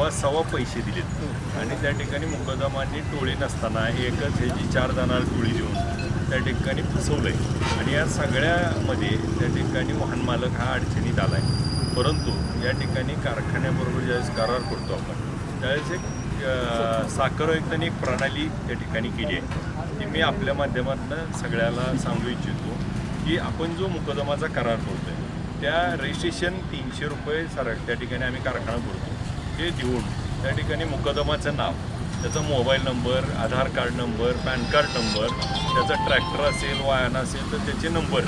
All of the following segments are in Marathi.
सव्वा सव्वा पैसे दिलेत. आणि त्या ठिकाणी मुकदमांनी टोळी नसताना एकच ह्याची चार जणांना टोळी देऊन त्या ठिकाणी फसवलंय. आणि या सगळ्यामध्ये त्या ठिकाणी वाहन मालक हा अडचणीत आला आहे परंतु या ठिकाणी कारखान्याबरोबर ज्यावेळेस करार करतो आपण त्यावेळेस एक अ, साखर आयुक्तांनी एक प्रणाली त्या ठिकाणी केली आहे ती मी आपल्या माध्यमातून सगळ्याला सांगू इच्छितो की आपण जो मुकदमाचा करार करतो आहे त्या रजिस्ट्रेशन तीनशे रुपये सर त्या ठिकाणी आम्ही कारखाना करतो ते देऊन त्या ठिकाणी मुकदमाचं नाव त्याचा mobile number Aadhaar card number PAN card number त्याचा ट्रॅक्टर असेल वाहन असेल तर त्याचे नंबर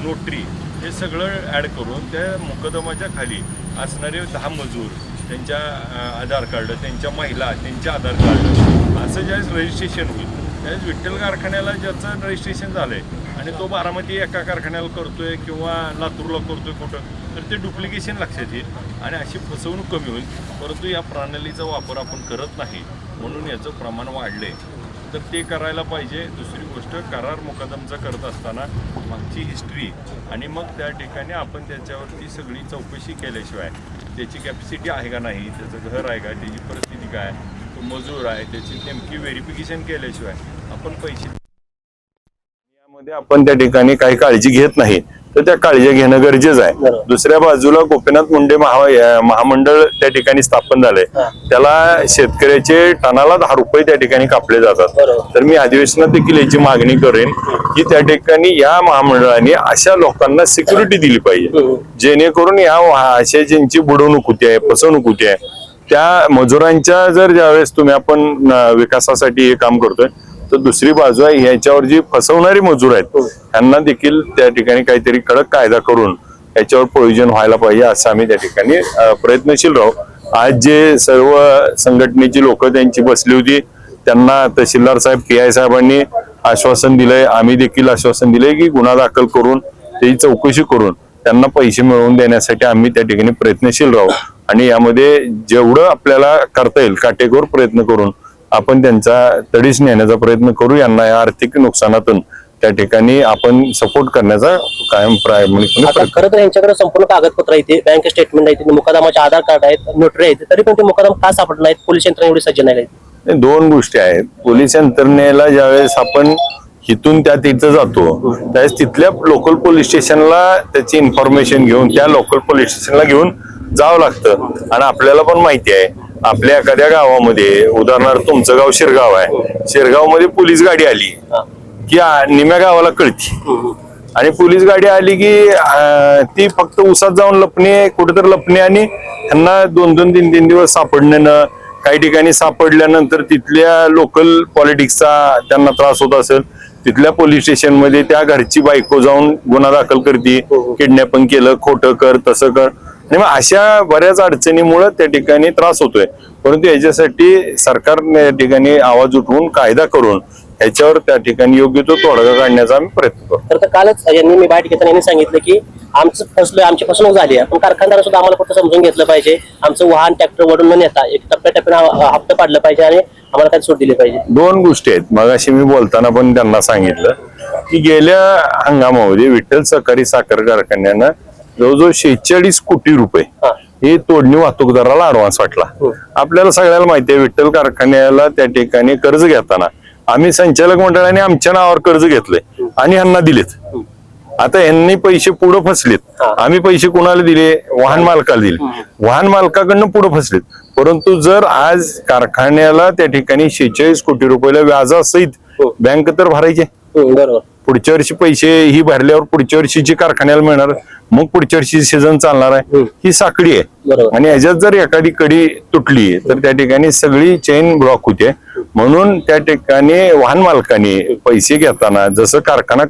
नोटरी हे सगळं ॲड करून त्या मुकदमाच्या खाली असणारे दहा मजूर त्यांच्या आधार कार्ड त्यांच्या महिला त्यांच्या आधार कार्ड असं ज्यावेळेस रजिस्ट्रेशन होईल त्यावेळेस विठ्ठल कारखान्याला ज्याचं रजिस्ट्रेशन झालं आहे आणि तो बारामती एका कारखान्याला करतोय किंवा लातूरला करतोय कुठं तर ते डुप्लिकेशन लक्षात येईल आणि अशी फसवणूक कमी होईल. परंतु या प्रणालीचा वापर आपण करत नाही म्हणून याचं प्रमाण वाढलं. आहे तर ते करायला पाहिजे. दुसरी गोष्ट करार मुकादमचा करत असताना मागची हिस्ट्री आणि मग त्या ठिकाणी आपण त्याच्यावरती सगळी चौकशी केल्याशिवाय त्याची कॅपॅसिटी आहे का नाही त्याचं घर आहे का त्याची परिस्थिती काय तो मजूर आहे त्याची नेमकी व्हेरिफिकेशन केल्याशिवाय आपण पैसे यामध्ये आपण त्या ठिकाणी काही काळजी घेत नाही तर त्या काळजी घेणं गरजेचं आहे. दुसऱ्या बाजूला गोपीनाथ मुंडे महा महामंडळ त्या ठिकाणी स्थापन झालंय. त्याला शेतकऱ्याचे टनाला दहा रुपये त्या ठिकाणी कापले जातात. तर मी अधिवेशनात देखील याची मागणी करेन की त्या ठिकाणी या महामंडळाने अशा लोकांना सिक्युरिटी दिली पाहिजे. जेणेकरून या अशा ज्यांची बुडवणूक होती आहे फसवणूक होती आहे त्या मजुरांच्या जर ज्यावेळेस तुम्ही आपण विकासासाठी हे काम करतोय तर दुसरी बाजू आहे ह्याच्यावर जी फसवणारी मजूर आहेत त्यांना देखील त्या ठिकाणी काहीतरी कडक कायदा करून याच्यावर प्रयोजन व्हायला पाहिजे असं आम्ही त्या ठिकाणी प्रयत्नशील राहू. आज जे सर्व संघटनेची लोक त्यांची बसली होती त्यांना तहसीलदार साहेब पी आय साहेबांनी आश्वासन दिलंय आम्ही देखील आश्वासन दिलंय की गुन्हा दाखल करून त्याची चौकशी करून त्यांना पैसे मिळवून देण्यासाठी आम्ही त्या ठिकाणी प्रयत्नशील राहू. आणि यामध्ये जेवढं आपल्याला करता येईल काटेकोर प्रयत्न करून आपण त्यांचा तडीस नेण्याचा प्रयत्न करू यांना या आर्थिक नुकसानातून. त्या ठिकाणी आपण सपोर्ट करण्याचा कायम प्रामाणिकपणे आता प्रयत्न खरं तर यांच्याकडे संपूर्ण कागदपत्र आहे बँक स्टेटमेंट आहे मुकादमाचे आधार कार्ड आहेत नोटरी आहेत तरी पण ते मुकादम का सापडत नाहीत? पोलीस यंत्रणा एवढी सज्ज नाही दोन गोष्टी आहेत. पोलीस यंत्रणेला ज्यावेळेस आपण इथून त्या तिथं जातो त्यावेळेस तिथल्या लोकल पोलीस स्टेशनला त्याची इन्फॉर्मेशन घेऊन त्या लोकल पोलीस स्टेशनला घेऊन जावं लागतं. आणि आपल्याला पण माहिती आहे. आपल्या एखाद्या गावामध्ये उदाहरणार्थ तुमचं गाव शिरगाव आहे. शिरगावमध्ये पोलीस गाडी आली हा. की निम्या गावाला कळती. आणि पोलीस गाडी आली की ती फक्त उसात जाऊन लपणे कुठेतरी लपणे आणि त्यांना दोन दोन तीन तीन दिवस सापडणं काही ठिकाणी सापडल्यानंतर तिथल्या लोकल पॉलिटिक्सचा त्यांना त्रास होत असेल. तिथल्या पोलीस स्टेशनमध्ये त्या घरची बायको जाऊन गुन्हा दाखल करते किडनॅपिंग केलं खोटं कर तसं कर. आणि मग अशा बऱ्याच अडचणीमुळे त्या ठिकाणी त्रास होतोय. परंतु याच्यासाठी सरकारने या ठिकाणी आवाज उठवून कायदा करून ह्याच्यावर त्या ठिकाणी योग्य तो तोडगा काढण्याचा आम्ही प्रयत्न करतो तर कालच यांनी मी बाईट घेताना यांनी सांगितलं की आमचं फसलोय आमची फसवणूक झाली आहे. पण कारखानदार सुद्धा आम्हाला फक्त समजून घेतलं पाहिजे. आमचं वाहन ट्रॅक्टर वडून न नेता एक टप्प्याटप्प्याने हप्ता पाडलं पाहिजे आणि आम्हाला काही सूट दिली पाहिजे. दोन गोष्टी आहेत. मग अशी मी बोलताना पण त्यांना सांगितलं की गेल्या हंगामामध्ये विठ्ठल सहकारी साखर कारखान्यानं जवळजवळ शेहेचाळीस कोटी रुपये हा. हे तोडणी वाहतूकदाराला ऍडव्हान्स वाटला. हो. आपल्याला सगळ्याला माहिती आहे विठ्ठल कारखान्याला त्या ठिकाणी कर्ज घेताना आम्ही संचालक मंडळाने आमच्या नावावर कर्ज घेतलंय आणि ह्यांना दिलेत. आता यांनी पैसे पुढे फसलेत. हा. आम्ही पैसे कोणाला दिले? वाहन मालकाला दिले. वाहन मालकाकडनं पुढे फसलेत. परंतु जर आज कारखान्याला त्या ठिकाणी शेहेचाळीस कोटी रुपयाला व्याजासहित हो. बँक तर भरायचे पुढच्या वर्षी पैसे ही भरल्यावर पुढच्या वर्षीची कारखान्याला मिळणार मग पुढच्या वर्षी सीझन चालणार आहे. ही साखळी आहे. आणि याच्यात जर एखादी कडी तुटली तर त्या ठिकाणी सगळी चेन ब्लॉक होते म्हणून त्या ठिकाणी वाहन मालकाने पैसे घेताना जसं कारखाना